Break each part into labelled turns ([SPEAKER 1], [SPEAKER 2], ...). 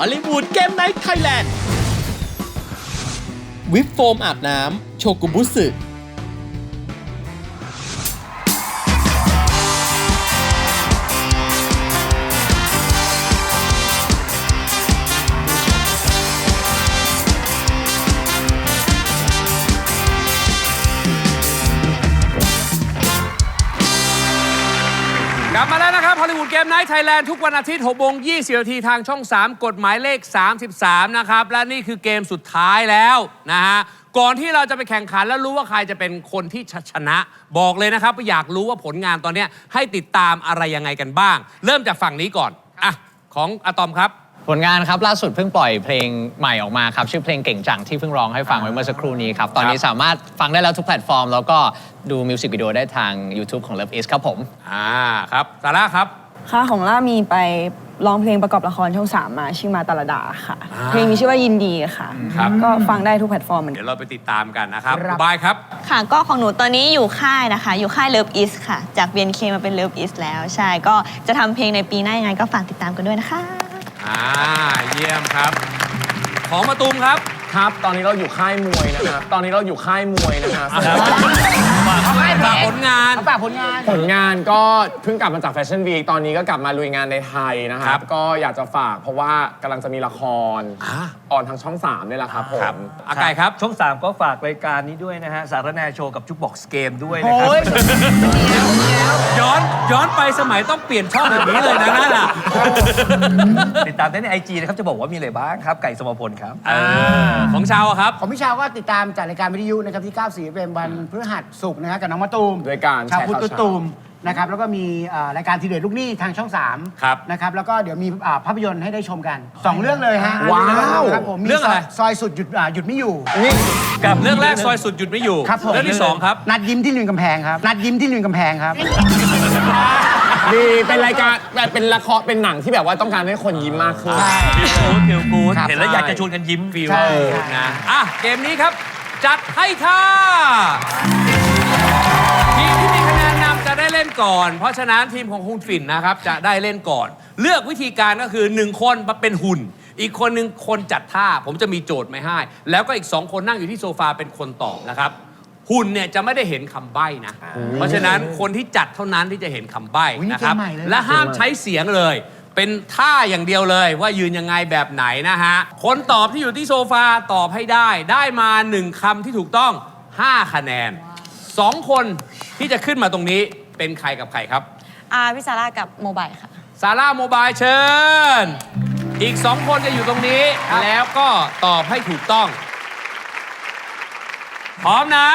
[SPEAKER 1] ฮอลลีวูดเกมไนท์ไทยแลนด์ วิปโฟมอาบน้ำ โชกุบุสึ
[SPEAKER 2] ม i น h t ไทยแลนด์ทุกวันอาทิตย์6โมง20นาทีทางช่อง 3 กฎหมายเลข 33 นะครับ และนี่คือเกมสุดท้ายแล้วนะฮะ ก่อนที่เราจะไปแข่งขันแล้วรู้ว่าใครจะเป็นคนที่ชนะ บอกเลยนะครับว่าอยากรู้ว่าผลงานตอนเนี้ยให้ติดตามอะไรยังไงกันบ้าง เริ่มจากฝั่งนี้ก่อน อะ ของอะตอมครับ
[SPEAKER 3] ผลงานครับล่าสุดเพิ่งปล่อยเพลงใหม่ออกมาครับ ชื่อเพลงเก่งจังที่เพิ่งร้องให้ฟังไว้เมื่อสักครู่นี้ครับ ตอนนี้สามารถฟังได้แล้วทุกแพลตฟอร์ม แล้วก็ดูมิวสิกวิดีโอได้ทาง YouTube ของ Love Is ครับผม
[SPEAKER 2] อ่า ครับ ซาร่าครับ
[SPEAKER 4] ค่ะของล่ามีไปร้องเพลงประกอบละครช่องสามมาชื่อมาตาลดาค่ะ
[SPEAKER 2] อ่า
[SPEAKER 4] เพลงมีชื่อว่ายินดีค่ะ
[SPEAKER 2] ครับ
[SPEAKER 4] ก็ฟังได้ทุกแพลตฟอร์มเหมือนกั
[SPEAKER 2] เดี๋ย
[SPEAKER 4] น
[SPEAKER 2] วเราไปติดตามกันนะครับ บายครับ
[SPEAKER 5] ค่ะก็ของหนูตอนนี้อยู่ค่ายนะคะ อยู่ค่าย Love Is ค่ะ จาก BNK มาเป็น Love Is แล้ว ใช่ ก็จะทำเพลงในปีหน้ายังไงก็ฝากติดตามกันด้วยนะคะ
[SPEAKER 2] อ่า เยี่ยมครับ ของมาตุมครับ
[SPEAKER 6] ครับ ตอนนี้เราอยู่ค่ายมวยนะครับ ตอนนี้เราอยู่ค่ายมวยนะครับ
[SPEAKER 2] ฝากผลงาน
[SPEAKER 6] ผลงานก็เพิ่งกลับมาจากแฟชั่นวีคตอนนี้ก็กลับมาลุยงานในไทยนะค
[SPEAKER 2] ครั
[SPEAKER 6] รับ
[SPEAKER 2] บ
[SPEAKER 6] ก็อยากจะฝากเพราะว่ากำลังจะมีละคร
[SPEAKER 2] อ่า
[SPEAKER 6] ออนทางช่อง3นี่แหละครับผม
[SPEAKER 2] อากายครับ
[SPEAKER 7] ช่อง 3 ก็ฝากรายการนี้ด้วยนะฮะ สารแนโชว์กับจุกบ็อกซ์เกมด้วยนะครับ
[SPEAKER 2] ย้อนย้อนไปสมัยต้องเปลี่ยนช่องแบบนี้เลยนะนั่นอะ
[SPEAKER 7] ติดตามได้ในไอจีนะครับ จะบอกว่ามีอะไรบ้างครับ ไก่สมพลครับ
[SPEAKER 2] อ่าของชาวอะครับ
[SPEAKER 8] ของพี่ชาวก็ติดตามจากรายการวิทยุนะครับที่9สีเป็นวันพฤหัสศุกร์นะครับกับน้องมะตูม
[SPEAKER 6] ด้วยการ
[SPEAKER 8] ชาว
[SPEAKER 6] แชร์
[SPEAKER 8] พุทธ
[SPEAKER 6] ข่าวเช้า
[SPEAKER 8] ตูมนะครับแล้วก็มีเอ่อรายการทีเด็ดลูกหนี้ทางช่อง3
[SPEAKER 2] ครับ
[SPEAKER 8] นะครับแล้วก็เดี๋ยวมีอ่าภาพยนตร์ให้ได้ชมกัน 2 เรื่องเลยฮะ
[SPEAKER 6] ว้าว
[SPEAKER 8] ครับผมมี
[SPEAKER 2] เรื่องอะไร
[SPEAKER 8] ซยซอยสุดหยุดอ่าหยุดไม่อยู่
[SPEAKER 2] กับเรื่องแรกซอยสุดหยุดไม่อยู่
[SPEAKER 8] ครับผม
[SPEAKER 2] เรื่องที่สองครับ
[SPEAKER 8] นัดยิ้มที่ริมกำแพงครับ นัดยิ้มที่ริมกำแพงครับ
[SPEAKER 6] ดีเป็นรายการแบบเป็นละครเป็นหนังที่แบบว่าต้องการให้คนยิ้มมากขึ้น
[SPEAKER 7] ฟิลกูดฟิลกูด
[SPEAKER 8] ครับ
[SPEAKER 7] เห็นแล้วอยากจะชวนกันยิ้มฟิล
[SPEAKER 8] ใช่
[SPEAKER 2] นะอะเกมนี้ครับ จัดให้ท่า ทีมที่มีคะแนนนำจะได้เล่นก่อน เพราะฉะนั้นทีมของคุณฝิ่นนะครับจะได้เล่นก่อน เลือกวิธีการก็คือ1คนมาเป็นหุ่น อีกคนหนึ่งคนจัดท่า ผมจะมีโจทย์ไม่ให้ แล้วก็อีก2คนนั่งอยู่ที่โซฟาเป็นคนตอบนะครับ หุ่นเนี่ยจะไม่ได้เห็นคำใบ้นะ เพราะฉะนั้นคนที่จัดเท่านั้นที่จะเห็นคำใบ้
[SPEAKER 8] อุ๊ยนี่
[SPEAKER 2] นะครับ
[SPEAKER 8] เกมใหม่เลย
[SPEAKER 2] และห้ามใช้เสียงเลย เป็นท่าอย่างเดียวเลยว่ายืนยังไงแบบไหนนะฮะ คนตอบที่อยู่ที่โซฟาตอบให้ได้ ได้มาหนึ่งคำที่ถูกต้อง 5 คะแนนสองคน ที่จะขึ้นมาตรงนี้เป็นใครกับใครครับ
[SPEAKER 5] อาพิซาร่ากับโมบายค่ะ
[SPEAKER 2] ซาร่าโมบายเชิญ อีกสองคนจะอยู่ตรงนี้ แล้วก็ตอบให้ถูกต้อง พร้อมนะ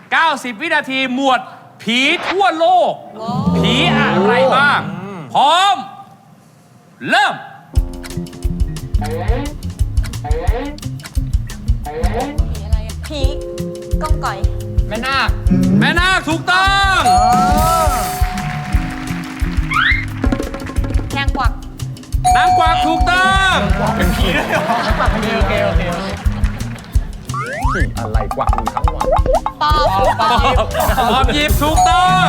[SPEAKER 2] 90 วินาทีหมวด ผีทั่วโลก ผีอะไรบ้าง พร้อม เริ่ม
[SPEAKER 5] พีก้องก่อย
[SPEAKER 3] แม่นาค
[SPEAKER 2] แม่นาคถูกต้อง
[SPEAKER 5] แทงกวัก
[SPEAKER 2] นางกวักถูกต้อง
[SPEAKER 6] อะไรกว่ามีทั้งวัน
[SPEAKER 5] ปอบ
[SPEAKER 2] ตอบตอบหยิบถูกต้อง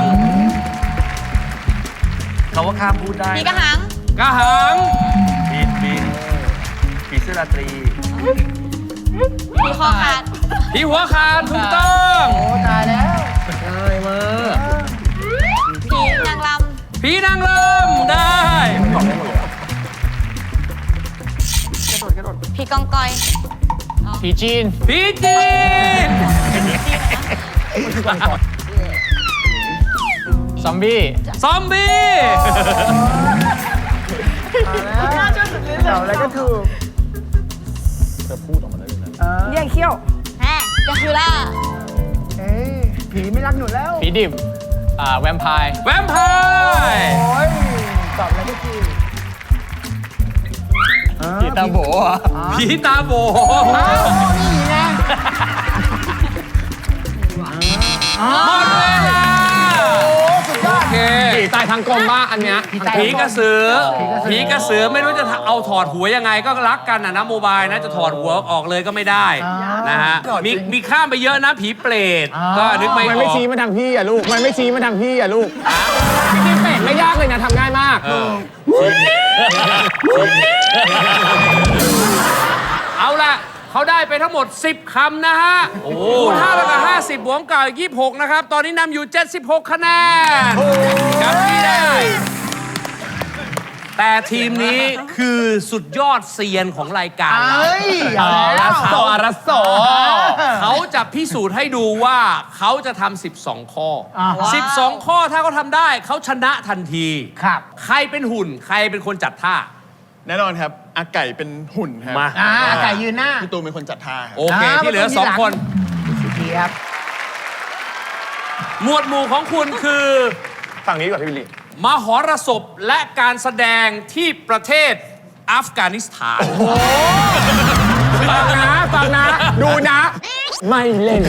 [SPEAKER 7] เขาว่าข้ามพูดได้
[SPEAKER 5] พีกระหัง
[SPEAKER 2] กระหัง
[SPEAKER 7] บินบินผีเสื้อราตรี
[SPEAKER 5] พีคอขาด
[SPEAKER 2] ผีหัวขาดถูกต้อง
[SPEAKER 6] ง่ายมาก
[SPEAKER 5] พีนางล
[SPEAKER 2] ผีนางรำได้ำ
[SPEAKER 5] พีกองกอย
[SPEAKER 3] ผีจีน
[SPEAKER 2] ผีจีน
[SPEAKER 3] ซอมบี้
[SPEAKER 2] ซอมบี้
[SPEAKER 8] อะไรก็ถูก
[SPEAKER 4] แยกเขี้ยว
[SPEAKER 5] แฮะกาคิล่า
[SPEAKER 8] เอ้ย ผีไม่รักหนูแล้ว
[SPEAKER 3] ผีดิบอ่าแวมไพร์
[SPEAKER 2] แวมไพร์
[SPEAKER 8] โอ้ยตอบอะไรก็ถูก
[SPEAKER 3] ผีตาโบอะ
[SPEAKER 2] ผีตาโบ
[SPEAKER 8] นี่ไง
[SPEAKER 2] หมดเวลา
[SPEAKER 6] ผีตายทางกลมบ้าอันเนี้ย
[SPEAKER 2] ผีกระสือผีกระสือไม่รู้จะเอาถอดหัวยังไงก็รักกันนะนะโมบายนะจะถอดหัวออกเลยก็ไม่ได้นะฮะมีมีข้ามไปเยอะนะผีเปรตก็นึกไม่อ
[SPEAKER 6] มัน
[SPEAKER 2] อ
[SPEAKER 6] ไม่
[SPEAKER 2] ก
[SPEAKER 6] ชี้มาทางพี่อะลูกมันไม่ชี้มาทางพี่อะลูกจริงๆเป็ดไม่ยากเลยนะทำง่ายมาก
[SPEAKER 2] เออ เขาได้ไปทั้งหมด 10 คำนะฮะคูณ5ไปกับ 50 บวกกับ26 นะครับ ตอนนี้นำอยู่ 76 คะแนนกลับที่ได้ แต่ทีมนี้คือสุดยอดเซียนของรายการเรา
[SPEAKER 8] เฮ้ยเอาแล้ว
[SPEAKER 6] โซอารัสโซ
[SPEAKER 2] เขาจะพิสูจน์ให้ดูว่าเขาจะทำ12 ข้อ
[SPEAKER 8] อ่า
[SPEAKER 2] 12 ข้อถ้าเขาทำได้เขาชนะทันที
[SPEAKER 8] ครับ
[SPEAKER 2] ใครเป็นหุ่นใครเป็นคนจัดท่า
[SPEAKER 9] แน่นอนครับอาไก่เป็นหุ่นครับ
[SPEAKER 2] มา
[SPEAKER 8] อ่าไก่ยืนหน้า
[SPEAKER 9] พี่ตูนเป็นคนจัดท่าครับ
[SPEAKER 2] โอเค
[SPEAKER 8] อ่า
[SPEAKER 2] ที่เหลือ
[SPEAKER 8] มันต้องมีหลัง
[SPEAKER 2] 2คน
[SPEAKER 8] ดีครับ
[SPEAKER 2] หมวดหมู่ของคุณคือ
[SPEAKER 6] ฝั่งนี้ดีกว่าพี่วิลลี่
[SPEAKER 2] มหรสพและการแสดงที่ประเทศอัฟกานิสถาน
[SPEAKER 6] ฟังนะฟังนะ ดูนะ ไม่เล่น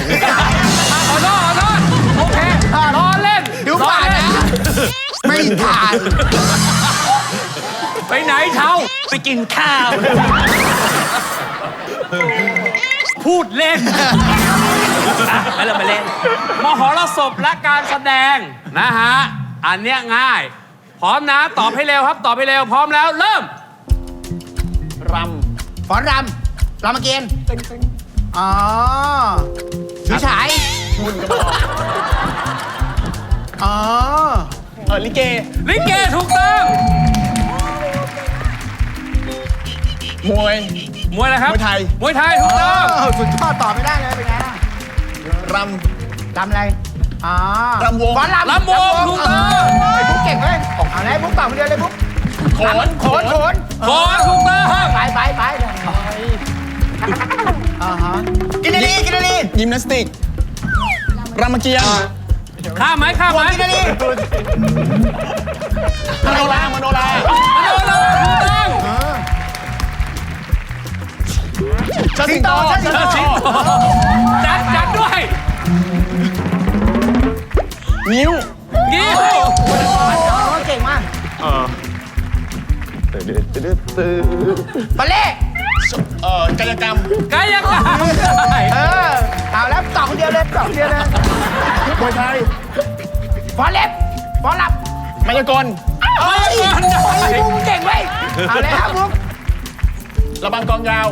[SPEAKER 2] ขอโทษขอโทษโอเครอเล่น
[SPEAKER 8] ดู
[SPEAKER 2] รอ
[SPEAKER 8] ฝ่าย
[SPEAKER 2] เล่
[SPEAKER 8] นะ ไม่ผ่าน
[SPEAKER 2] ไปไหนเช้าไปกินข้าว พูดเล่นไม่เล่นไม่เล่นมหรสพและการแสดงนะฮะ อันเนี้ยง่าย พร้อมนะ ตอบให้เร็วครับ ตอบให้เร็ว พร้อมแล้ว เริ่ม
[SPEAKER 9] ร
[SPEAKER 8] ฟ้อนรำรามเกียรติ์อ๋อถือฉายอ๋อำ
[SPEAKER 9] เออลิเก
[SPEAKER 2] ลิเกถูกต้อง
[SPEAKER 9] มวย
[SPEAKER 2] มวยอะไรครับ
[SPEAKER 9] มวยไทย
[SPEAKER 2] มวยไทยถูกต้อง
[SPEAKER 8] เออสุดยอดตอบไม่ได้เลยเป็นไงล่ะ
[SPEAKER 9] ร
[SPEAKER 8] รำอะไรอ๋อ
[SPEAKER 9] รำวง
[SPEAKER 8] ฟ้อนรำ
[SPEAKER 2] ลำวงถูกต้อง
[SPEAKER 8] ไอ้บุ๊กเก่งเลยเอาเลยบุ๊กตอบคนเดียวเลยบุ๊กำ
[SPEAKER 9] โขน
[SPEAKER 8] โขนโขน
[SPEAKER 2] ขอถูกต้อง
[SPEAKER 8] ไปไปไปอ่าฮะกินนาลีกินนาลี
[SPEAKER 9] ยิมนาสติกรามเกียรติ์
[SPEAKER 2] ข้ามไหมข้ามไหม
[SPEAKER 8] กินนาลี
[SPEAKER 9] โต
[SPEAKER 8] สิงโต
[SPEAKER 2] สิงโตจัดจัดด้วย
[SPEAKER 9] นิ้ว
[SPEAKER 2] งิ้ว
[SPEAKER 8] เก่งมากบอลเล่
[SPEAKER 9] เอ่อกายกรรม
[SPEAKER 2] กายกรรมได้
[SPEAKER 8] เออเอาแล้วตอบคนเดียวเลยตอบคนเดียวเลย
[SPEAKER 9] มวยไทย
[SPEAKER 8] ฟอนเล็บฟอนลับ
[SPEAKER 9] มายากล
[SPEAKER 2] เฮ้ยได้
[SPEAKER 8] ไอ้บุ๊กเก่งเว้ยเอาเลยครับบุ๊ก
[SPEAKER 9] ระบังกองยาว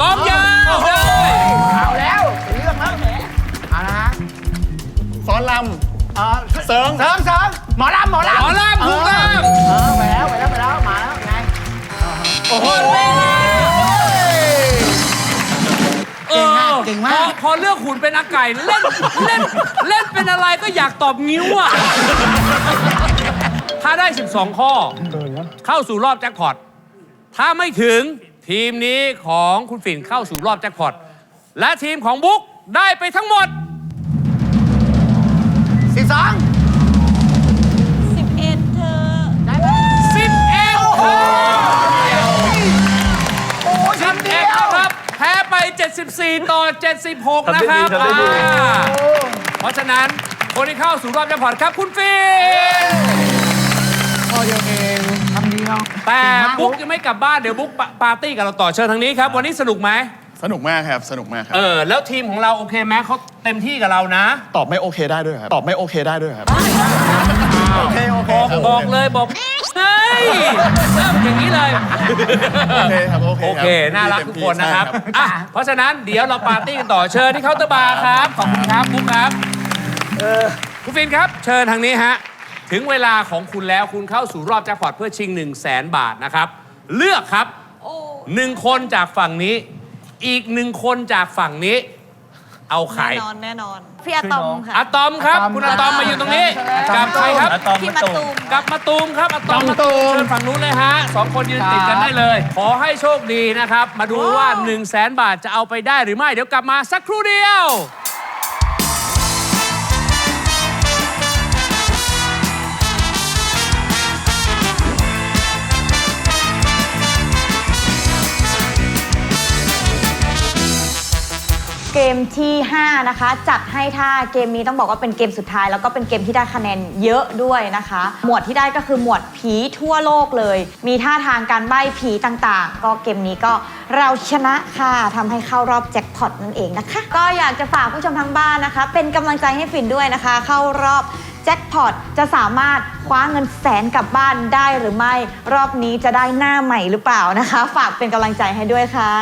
[SPEAKER 2] กองยาวได้
[SPEAKER 8] เอาแล้วเรื่องแล้วเอาละฮะ
[SPEAKER 9] ฟ้อนล
[SPEAKER 8] เออำ
[SPEAKER 9] เสริง
[SPEAKER 8] เสริมเสริมหมอลำหมอลำ
[SPEAKER 2] หมอลำถูกต้อง
[SPEAKER 8] เออไปแล้วไปแล้วไปแล้วมาแล้วไง
[SPEAKER 2] หมดเวลาเออ
[SPEAKER 8] เก่งมาก
[SPEAKER 2] พอพอเลือกหุ่นเป็นอาไก่เล่นเล่นเล่นเป็นอะไรก็อยากตอบงิ้วอะถ้าได้ 12 ข้อ เข้าสู่รอบแจ็คพอตถ้าไม่ถึง ทีมนี้ของคุณฝิ่นเข้าสู่รอบแจ็คพอต และทีมของบุ๊กได้ไปทั้งหมด
[SPEAKER 8] สิบสอง
[SPEAKER 5] 11เธอ
[SPEAKER 8] ได้ไหม
[SPEAKER 2] 11ข้อ
[SPEAKER 8] โอ้ยทำเดียว
[SPEAKER 2] นะครับแพ้ไป 74 ต่อ 76 นะครับ
[SPEAKER 7] ทำได้ดีทำได้ดี
[SPEAKER 2] อ่าเพราะฉะนั้นคนที่เข้าสู่รอบแจ็คพอตครับคุณฟิน
[SPEAKER 8] พอเดียวเองทำดีเนาะ
[SPEAKER 2] แต่บุ๊กยังไม่กลับบ้าน เดี๋ยวบุ๊กปาปาร์ตี้กับเราต่อเชิญทางนี้ครับ วันนี้สนุกไหม
[SPEAKER 9] สนุกมากครับ สนุกมากครับ
[SPEAKER 2] เออ แล้วทีมของเราโอเคไหมเขาเต็มที่กับเรานะ
[SPEAKER 9] ตอบไม่โอเคได้ด้วยครับ ตอบไม่โอเคได้ด้วยครับ
[SPEAKER 8] โอเค โอเค
[SPEAKER 2] บอกบอกเลยบอกเฮ้ยเริ่มอย่างนี้เลย
[SPEAKER 9] โอเคครับ โอเค
[SPEAKER 2] โอเค น่ารักทุกคนนะครับอะเพราะฉะนั้นเดี๋ยวเราปาร์ตี้กันต่อเชิญที่เคาน์เตอร์บาร์ครับ ขอบคุณครับบุ๊กครับคุณฟินครับ เชิญทางนี้ฮะ ถึงเวลาของคุณแล้วคุณเข้าสู่รอบแจ็คพอตเพื่อชิง 1 0 0 0 0แสนบาทนะครับ เลือกครับหนึ่งคนจากฝั่งนี้ อีกหนึ่งคนจากฝั่งนี้ เอาใคร
[SPEAKER 5] แน่นอนแน่นอนพี่อะตอมค่ะ
[SPEAKER 2] อะตอมครับ คุณอะตอมมาอยู่ตรงนี้กับใครครับ
[SPEAKER 7] อะตอม
[SPEAKER 5] พี่
[SPEAKER 7] มา
[SPEAKER 5] มา
[SPEAKER 7] ตู
[SPEAKER 5] ตู
[SPEAKER 7] ม
[SPEAKER 5] ม
[SPEAKER 2] กับมาตูมครับอะตอมมาตูมเชิญฝั่งนู้นเลยฮะสองคนยืนติดกันได้เลย ขอให้โชคดีนะครับ มาดูว่า 1 0 0 0 0แสนบาทจะเอาไปได้หรือไม่ เดี๋ยวกลับมาสักครู่เดียว
[SPEAKER 10] เกมที่ 5 นะคะ จัดให้ถ้าเกมนี้ต้องบอกว่าเป็นเกมสุดท้าย แล้วก็เป็นเกมที่ได้คะแนนเยอะด้วยนะคะ หมวดที่ได้ก็คือหมวดผีทั่วโลกเลย มีท่าทางการใบ้ผีต่างๆ ก็เกมนี้ก็เราชนะค่ะทำให้เข้ารอบแจ็คพอตนั่นเองนะคะ ก็อยากจะฝากผู้ชมทางบ้านนะคะ เป็นกำลังใจให้ฟินด้วยนะคะ เข้ารอบแจ็คพอตจะสามารถคว้าเงินแสนกลับบ้านได้หรือไม่ รอบนี้จะได้หน้าใหม่หรือเปล่านะคะ ฝากเป็นกำลังใจให้ด้วยค่ะ